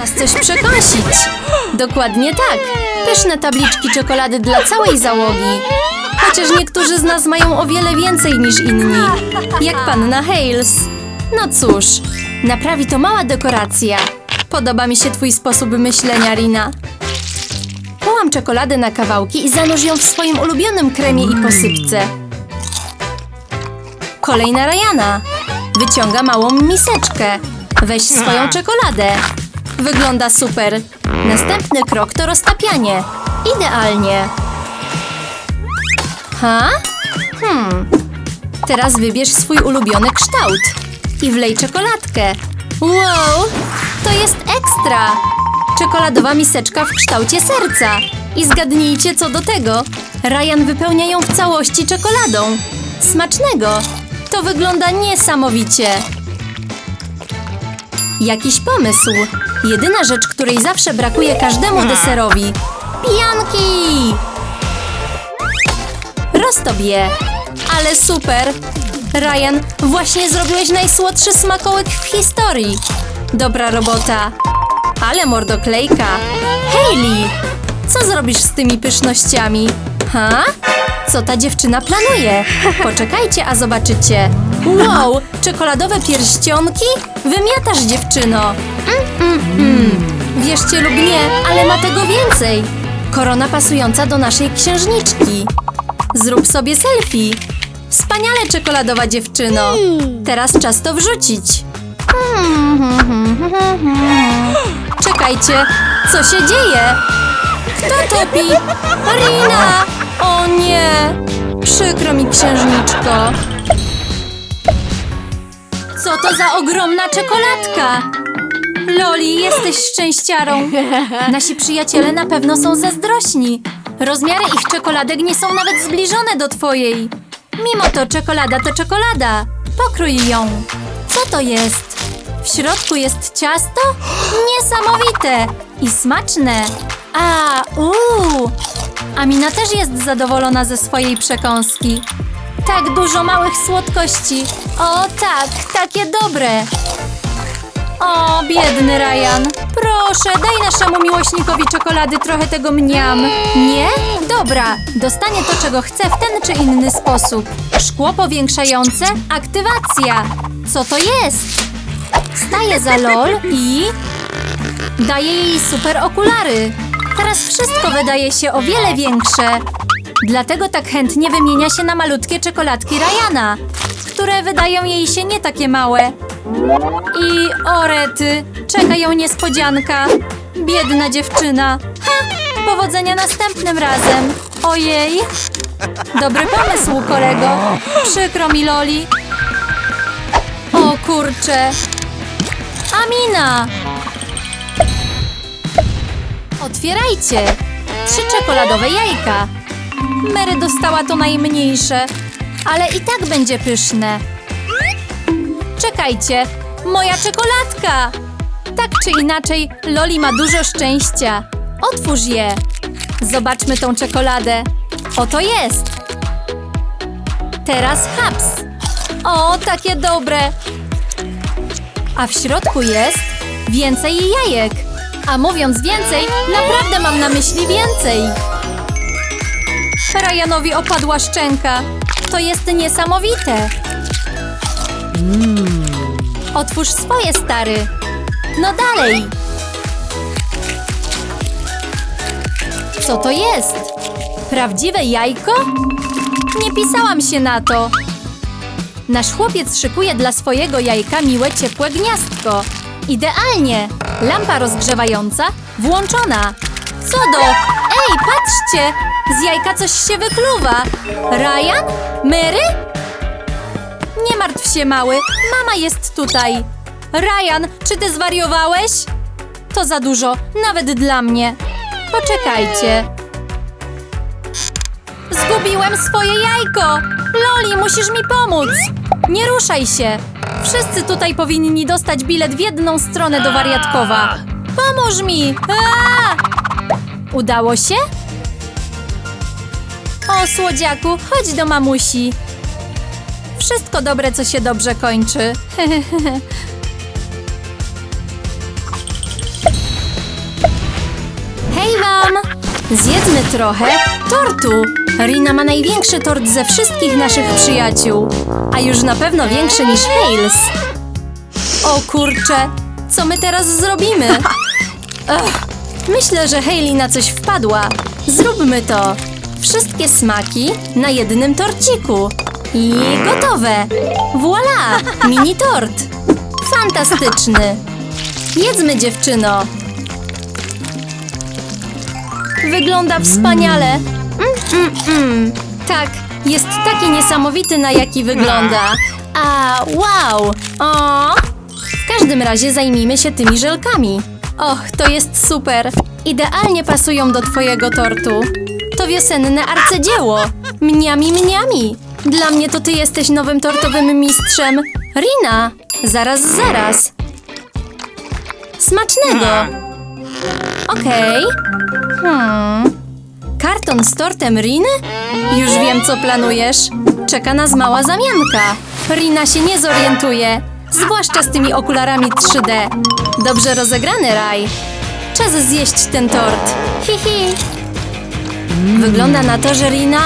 Czas coś przekąsić. Dokładnie tak. Pyszne tabliczki czekolady dla całej załogi. Chociaż niektórzy z nas mają o wiele więcej niż inni. Jak panna Hales. No cóż, naprawi to mała dekoracja. Podoba mi się twój sposób myślenia, Rina. Połam czekoladę na kawałki i zanurz ją w swoim ulubionym kremie i posypce. Kolejna Rajana. Wyciąga małą miseczkę. Weź swoją czekoladę. Wygląda super. Następny krok to roztapianie. Idealnie. Ha? Hmm. Teraz wybierz swój ulubiony kształt i wlej czekoladkę. Wow, to jest ekstra! Czekoladowa miseczka w kształcie serca. I zgadnijcie co do tego. Ryan wypełnia ją w całości czekoladą. Smacznego! To wygląda niesamowicie. Jakiś pomysł. Jedyna rzecz, której zawsze brakuje każdemu deserowi. Pijanki! Roztop je. Ale super! Ryan, właśnie zrobiłeś najsłodszy smakołyk w historii. Dobra robota. Ale mordoklejka. Hailey, co zrobisz z tymi pysznościami? Ha? Co ta dziewczyna planuje? Poczekajcie, a zobaczycie. Wow, czekoladowe pierścionki? Wymiatasz, dziewczyno. Mm, mm, mm. Wierzcie lub nie, ale ma tego więcej. Korona pasująca do naszej księżniczki. Zrób sobie selfie. Wspaniale, czekoladowa dziewczyno. Teraz czas to wrzucić. Czekajcie, co się dzieje? Kto topi? Rina! O nie! Przykro mi, księżniczko. Co to za ogromna czekoladka? Loli, jesteś szczęściarą. Nasi przyjaciele na pewno są zazdrośni. Rozmiary ich czekoladek nie są nawet zbliżone do twojej. Mimo to czekolada to czekolada. Pokrój ją. Co to jest? W środku jest ciasto? Niesamowite i smaczne. A, uuu. Amina też jest zadowolona ze swojej przekąski. Tak dużo małych słodkości. O tak, takie dobre. O, biedny Ryan. Proszę, daj naszemu miłośnikowi czekolady trochę tego mniam. Nie? Dobra, dostanie to, czego chce w ten czy inny sposób. Szkło powiększające? Aktywacja. Co to jest? Staje za LOL i... Daje jej super okulary. Teraz wszystko wydaje się o wiele większe. Dlatego tak chętnie wymienia się na malutkie czekoladki Ryana, które wydają jej się nie takie małe. I orety, czeka ją niespodzianka. Biedna dziewczyna. Ha! Powodzenia następnym razem. Ojej. Dobry pomysł, kolego. Przykro mi, Loli. O kurcze. Amina! Otwierajcie! Trzy czekoladowe jajka. Mary dostała to najmniejsze, ale i tak będzie pyszne. Czekajcie, moja czekoladka! Tak czy inaczej, Loli ma dużo szczęścia. Otwórz je. Zobaczmy tą czekoladę. Oto jest. Teraz haps. O, takie dobre. A w środku jest więcej jajek. A mówiąc więcej, naprawdę mam na myśli więcej. Ryanowi opadła szczęka. To jest niesamowite. Otwórz swoje, stary. No dalej. Co to jest? Prawdziwe jajko? Nie pisałam się na to. Nasz chłopiec szykuje dla swojego jajka miłe, ciepłe gniazdko. Idealnie! Lampa rozgrzewająca włączona. Co do... Ej, patrzcie! Z jajka coś się wykluwa. Ryan? Mary? Nie martw się, mały. Mama jest tutaj. Ryan, czy ty zwariowałeś? To za dużo, nawet dla mnie. Poczekajcie. Zgubiłem swoje jajko! Loli, musisz mi pomóc! Nie ruszaj się! Wszyscy tutaj powinni dostać bilet w jedną stronę do wariatkowa. Pomóż mi! Aaa! Udało się? O, słodziaku, chodź do mamusi. Wszystko dobre, co się dobrze kończy. Hej wam! Zjedzmy trochę tortu! Rina ma największy tort ze wszystkich naszych przyjaciół. A już na pewno większy niż Hales. O kurcze, co my teraz zrobimy? Myślę, że Hailey na coś wpadła. Zróbmy to! Wszystkie smaki na jednym torciku. I gotowe. Voila! Mini tort. Fantastyczny. Jedzmy, dziewczyno. Wygląda wspaniale. Mm, mm, mm. Tak, jest taki niesamowity, na jaki wygląda. A, wow! O! W każdym razie zajmijmy się tymi żelkami. Och, to jest super. Idealnie pasują do twojego tortu. To wiosenne arcydzieło. Mniami, mniami. Dla mnie to ty jesteś nowym tortowym mistrzem. Rina, zaraz, zaraz. Smacznego. Okej. Hmm. Karton z tortem Riny? Już wiem, co planujesz. Czeka nas mała zamianka. Rina się nie zorientuje, zwłaszcza z tymi okularami 3D. Dobrze rozegrany raj. Czas zjeść ten tort. Hihi. Wygląda na to, że Rina...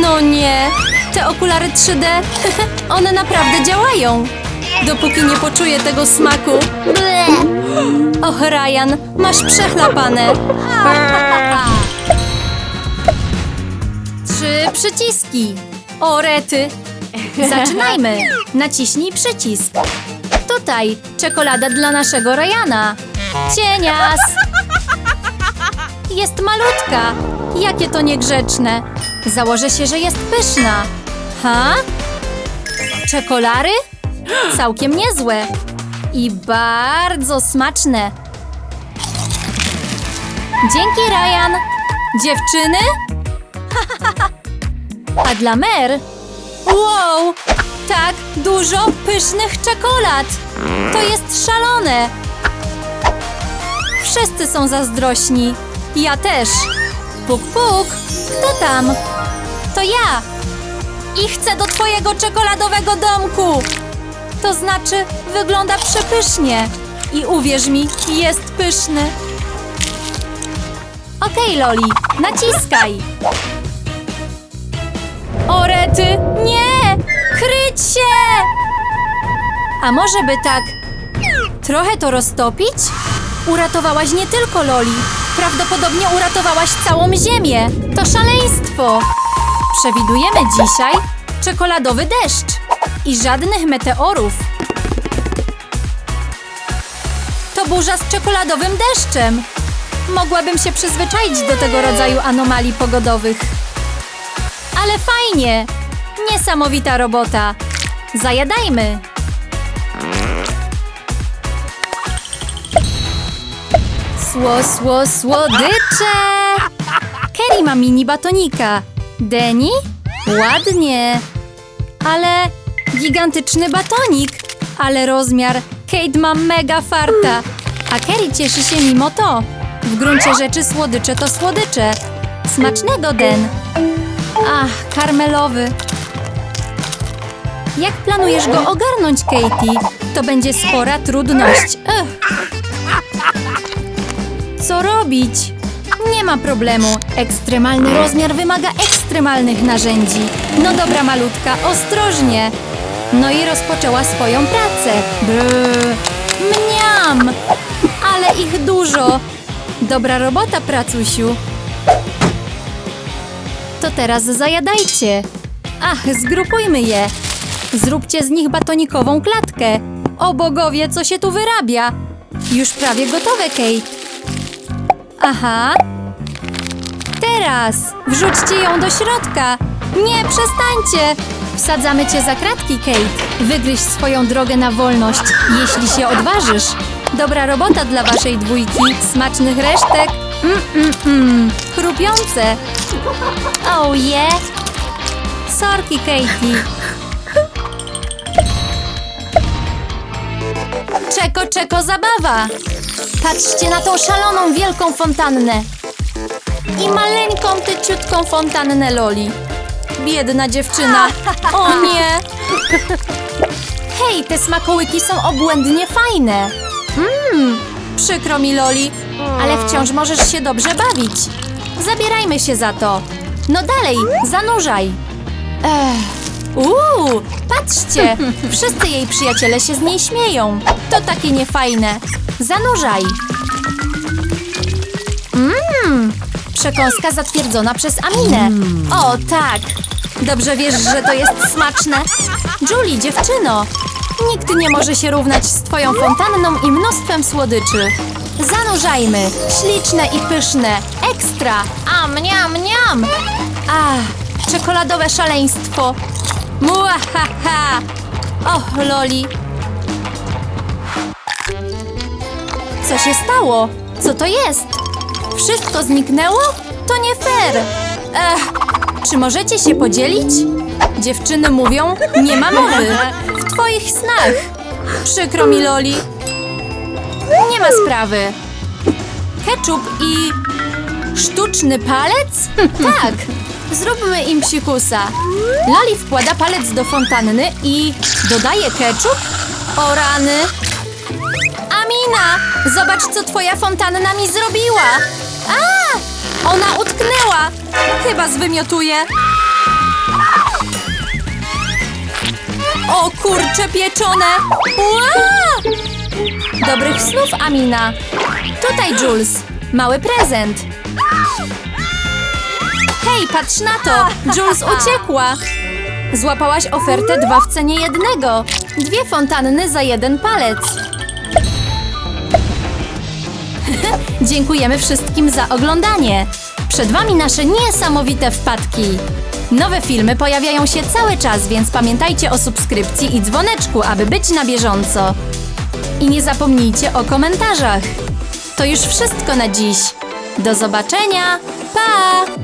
No nie, te okulary 3D, one naprawdę działają. Dopóki nie poczuję tego smaku. Ble. Och, Ryan, masz przechlapane. Trzy przyciski. O, rety. Zaczynajmy. Naciśnij przycisk. Tutaj czekolada dla naszego Ryana. Cienias. Jest malutka. Jakie to niegrzeczne. Założę się, że jest pyszna. Ha? Czekolary? Całkiem niezłe. I bardzo smaczne. Dzięki, Ryan. Dziewczyny? A dla Mer? Wow! Tak dużo pysznych czekolad! To jest szalone! Wszyscy są zazdrośni. Ja też. Puk, puk. Kto tam? To ja. I chcę do twojego czekoladowego domku. To znaczy, wygląda przepysznie. I uwierz mi, jest pyszny. Okej, Loli, naciskaj. O rety, nie! Kryć się! A może by tak trochę to roztopić? Uratowałaś nie tylko Loli. Prawdopodobnie uratowałaś całą Ziemię. To szaleństwo. Przewidujemy dzisiaj czekoladowy deszcz i żadnych meteorów. To burza z czekoladowym deszczem. Mogłabym się przyzwyczaić do tego rodzaju anomalii pogodowych. Ale fajnie! Niesamowita robota! Zajadajmy! Sło, sło, słodycze! Kerry ma mini batonika. Denny? Ładnie. Ale gigantyczny batonik. Ale rozmiar. Kate ma mega farta. A Kerry cieszy się mimo to. W gruncie rzeczy słodycze to słodycze. Smacznego, Den. Ach, karmelowy. Jak planujesz go ogarnąć, Katie? To będzie spora trudność. Ech. Co robić? Nie ma problemu. Ekstremalny rozmiar wymaga ekstremalnych narzędzi. No dobra, malutka, ostrożnie. No i rozpoczęła swoją pracę. Brrr. Mniam! Ale ich dużo. Dobra robota, pracusiu. To teraz zajadajcie. Ach, zgrupujmy je. Zróbcie z nich batonikową klatkę. O bogowie, co się tu wyrabia? Już prawie gotowe, Kate. Aha. Teraz wrzućcie ją do środka. Nie, przestańcie. Wsadzamy cię za kratki, Kate. Wygryź swoją drogę na wolność, jeśli się odważysz. Dobra robota dla waszej dwójki. Smacznych resztek. Mm, mm, mm. Chrupiące. Oh yeah. Sorki, Katie. Czeko, czeko, zabawa. Patrzcie na tą szaloną, wielką fontannę. I maleńką, tyciutką fontannę Loli. Biedna dziewczyna. O nie! Hej, te smakołyki są obłędnie fajne. Mmm, Przykro mi, Loli, ale wciąż możesz się dobrze bawić. Zabierajmy się za to. No dalej, zanurzaj. Ech. Uuu, patrzcie! Wszyscy jej przyjaciele się z niej śmieją. To takie niefajne. Zanurzaj. Mmm, przekąska zatwierdzona przez Aminę. O, tak. Dobrze wiesz, że to jest smaczne. Julie, dziewczyno, nikt nie może się równać z twoją fontanną i mnóstwem słodyczy. Zanurzajmy. Śliczne i pyszne. Ekstra. A, mniam, mniam. Ach, czekoladowe szaleństwo. Muahaha. Och, Loli. Co się stało? Co to jest? Wszystko zniknęło? To nie fair. Ech, czy możecie się podzielić? Dziewczyny mówią, nie ma mowy. W twoich snach. Przykro mi, Loli. Nie ma sprawy. Ketchup i... Sztuczny palec? Tak. Zróbmy im psikusa. Loli wkłada palec do fontanny i dodaje ketchup? O rany. Amina! Zobacz, co twoja fontanna mi zrobiła! A! Ona utknęła! Chyba zwymiotuje. O kurcze pieczone! Ła! Dobrych snów, Amina! Tutaj, Jules. Mały prezent. Hej, patrz na to! Jules uciekła! Złapałaś ofertę dwa w cenie jednego. Dwie fontanny za jeden palec. Dziękujemy wszystkim za oglądanie. Przed Wami nasze niesamowite wpadki. Nowe filmy pojawiają się cały czas, więc pamiętajcie o subskrypcji i dzwoneczku, aby być na bieżąco. I nie zapomnijcie o komentarzach. To już wszystko na dziś. Do zobaczenia. Pa!